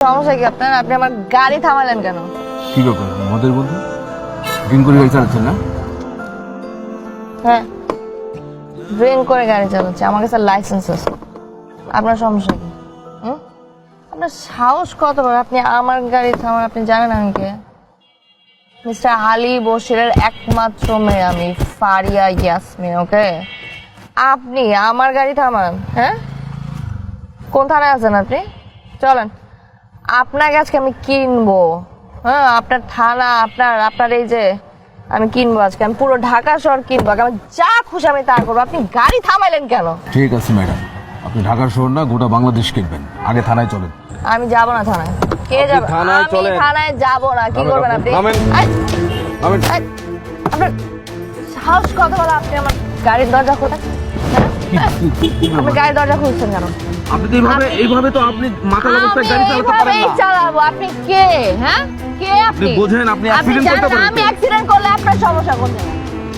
সমস্যা কি আপনার? আপনি আমার গাড়ি থামালেন কেন? কি ব্যাপার? মদের বন্ধু ড্রিঙ্ক করে গাড়ি চালাচ্ছেন না? হ্যাঁ। ড্রিঙ্ক করে গাড়ি চালাচ্ছে। আমার কাছে লাইসেন্স আছে। আপনার সমস্যা কি? হুম? আপনার সাহস কত বড়? আপনি আমার গাড়ি থামান আপনি জানেন আমি কে? মিস্টার আলী বসিরের একমাত্র মেয়ে আমি ফারিয়া ইয়াসমিন ওকে? আপনি আমার গাড়ি থামান হ্যাঁ? কোন থানায় আছেন আপনি? চলেন। আপনাকে আজকে আমি কিনবো। হ্যাঁ আপনার থানা আপনার আপনার এই যে আমি কিনবো আজকে। আমি পুরো ঢাকা শহর কিনবো। আমি যা খুশি আমি তা করব। আপনি গাড়ি থামাইলেন কেন? ঠিক আছে ম্যাডাম। আপনি ঢাকা শহর না গোটা বাংলাদেশ কিনবেন। আগে থানায় চলেন। আমি যাব না থানায়। কে যাবে? থানায় আমি চলেন। থানায় যাব না। কি করবেন আপনি, থামেন। এই, আপনার সাহস কত বড় আপনি আমার গাড়ির দরজা খোলেন? আপনি গাড়ির দরজা খুলছেন কেন? আপনি তো এইভাবে এইভাবে তো আপনি মাথা আমি চালাবো। আপনি কে? হ্যাঁ? কে আপনি? বোঝেন, আপনি জানেন করতে পারেন আমি অ্যাক্সিডেন্ট করলে আপনার সমস্যা কোথায়?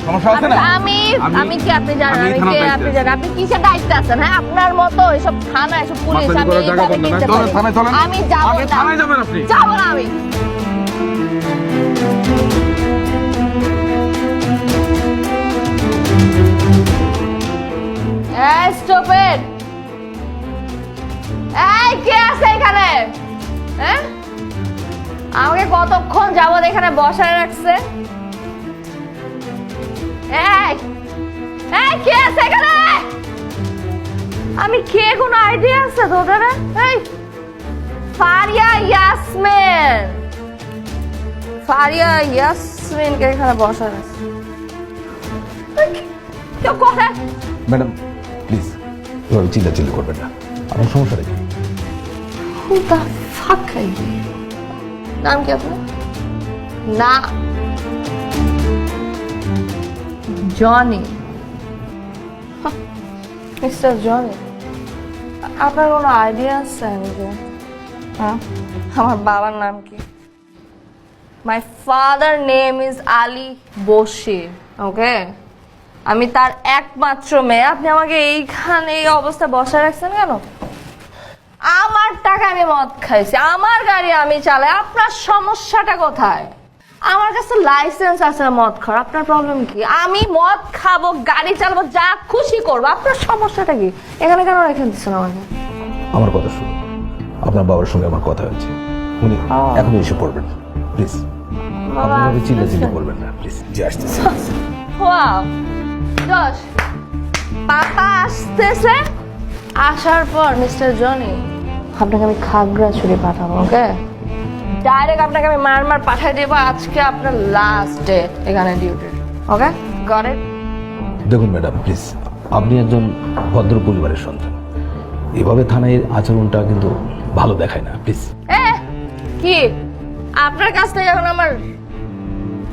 সমস্যা আছে না? আমি আমি কি? আপনি জানেন আমি কে? আপনি জানেন। আপনি কিসের দায়িত্বে আছেন? হ্যাঁ আপনার মতো এসব থানা এসব পুলিশ আমি না। থানায় চলেন। আমি যাব না। থানায় যাবেন আপনি। যাব না আমি। স্টপ ইট কে আছে এখানে? হ্যাঁ? আমাকে কতক্ষণ যাবত এখানে বসায় রাখছে? কে আমি কে, কোনো আইডিয়া আছে তোদের? এই, ফারিয়া ইয়াসমিন। ফারিয়া ইয়াসমিনকে এখানে বসায় ম্যাডাম, প্লিজ করবেন না। আপনার সমস্যা Who the fuck are you? নাম কি আপনার? না। জনি মিস্টার জনি আপনার কোনো আইডিয়া আছে আমি যে হ্যাঁ আমার বাবার নাম কি? My father name is Ali Bashir okay আমি তার একমাত্র মেয়ে। আপনি আমাকে এইখানে এই অবস্থায় বসায় রাখছেন কেন? আমার টাকা আমি মদ খাইছি আমার গাড়ি আমি চালাই আপনার সমস্যাটা কোথায়? আমার কাছে লাইসেন্স আছে মদ খাওয়ার আপনার প্রবলেম কি? আমি মদ খাব গাড়ি চালাবো যা খুশি করব আপনার সমস্যাটা কি? এখানে কেন রেখে দিচ্ছেন আমাকে? আমার কথা শুনুন। আপনার বাবার সঙ্গে আমার কথা হয়েছে। উনি এখন এসে পড়বেন। প্লিজ আপনি এভাবে চিল্লাচিল্লি করবেন না। প্লিজ যে আসতেছে। ওয়াও যশ পাপা আসতেছে। আসার পর মিস্টার জনি আপনাকে আমি খাগড়া ছুরি পাঠাবো ওকে? ডাইরেক্ট আপনাকে আমি মার মার পাঠিয়ে দেবো আজকে আপনার লাস্ট ডে এখানে ডিউটি ওকে? গড়ে দেখুন ম্যাডাম প্লিজ আপনি একজন ভদ্র পরিবারের সন্তান। এভাবে থানায় আচরণটা কিন্তু ভালো দেখায় না প্লিজ এ কি? আপনার কাছ থেকে এখন আমার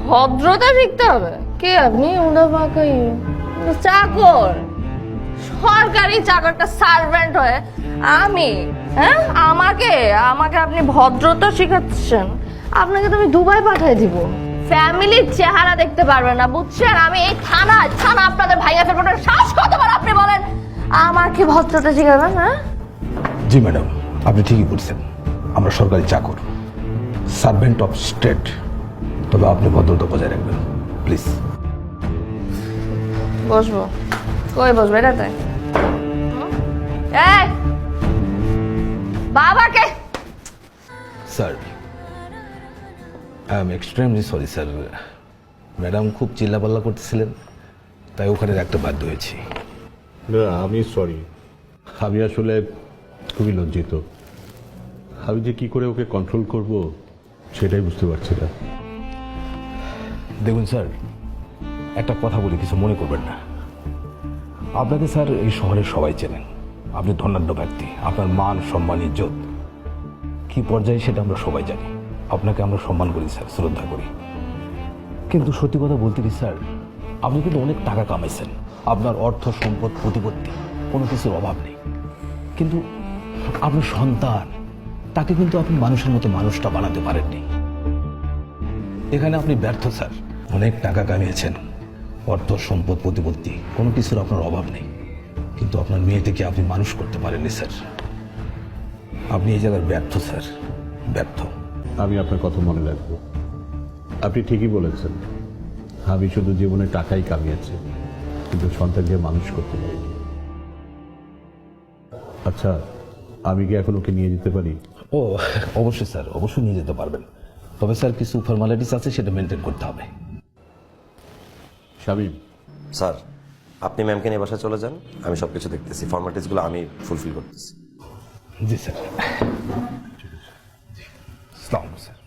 ভদ্রতা শিখতে হবে? কে আপনি? উড়া পাকাই। চাকর। সরকারি চাকরটা সার্ভেন্ট হয়ে আমি হ্যাঁ? আমাকে আমাকে আপনি ভদ্রতা শিখাচ্ছেন। আপনাকে তো আমি দুবাই পাঠিয়ে দিব। ফ্যামিলির চেহারা দেখতে পারবেন না বুঝছেন? আমি এই থানা থানা আপনাদের ভাইয়া ফেলবেন সাহস কতবার আপনি বলেন? আমাকে ভদ্রতা শিখাবেন হ্যাঁ? জি ম্যাডাম আপনি ঠিকই বলছেন। আমরা সরকারি চাকর সার্ভেন্ট অফ স্টেট তবে আপনি ভদ্রতা বজায় রাখবেন প্লিজ বসবো। কই বসবো এটাতে? হুম? এই! বাবাকে! Sir I am extremely sorry sir. Madam খুব চিল্লাপাল্লা করতেছিলেন তাই ওখানে রাখতে বাধ্য হয়েছি। না আমি সরি। আমি আসলে খুবই লজ্জিত। আমি যে কি করে ওকে কন্ট্রোল করব সেটাই বুঝতে পারছি না। দেখুন স্যার একটা কথা বলি কিছু মনে করবেন না। আপনাকে স্যার এই শহরের সবাই চেনেন। আপনি ধনাঢ্য ব্যক্তি, আপনার মান, সম্মান, ইজ্জত। কি পর্যায়ে সেটা আমরা সবাই জানি। আপনাকে আমরা সম্মান করি স্যার, শ্রদ্ধা করি। কিন্তু সত্যি কথা বলতে কি স্যার, আপনি কিন্তু অনেক টাকা কামাইছেন। আপনার অর্থ, সম্পদ, প্রতিপত্তি, কোনো কিছুর অভাব নেই। কিন্তু আপনার সন্তান, তাকে কিন্তু আপনি মানুষের মতো মানুষটা বানাতে পারেননি। এখানে আপনি ব্যর্থ, স্যার। অনেক টাকা কামিয়েছেন। অর্থ সম্পদ প্রতিপত্তি কোনো কিছুর আপনার অভাব নেই। কিন্তু আপনার মেয়েটিকে আপনি মানুষ করতে পারেননি স্যার। আপনি এই জায়গার ব্যর্থ স্যার। ব্যর্থ। আমি আপনার কথা মনে রাখব। আপনি ঠিকই বলেছেন। আমি শুধু জীবনে টাকাই কামিয়েছি কিন্তু সন্তানকে মানুষ করতে পারিনি। আচ্ছা আমি কি এখন ওকে নিয়ে যেতে পারি? ও অবশ্যই স্যার। অবশ্যই নিয়ে যেতে পারবেন। তবে স্যার কিছু ফর্মালিটিস আছে সেটা মেনটেন করতে হবে। শামিম। স্যার আপনি ম্যামকে নিয়ে বাসায় চলে যান আমি সব কিছু দেখতেছি ফর্মালিটিসগুলো আমি ফুলফিল করতেছি। জি স্যার। স্যার।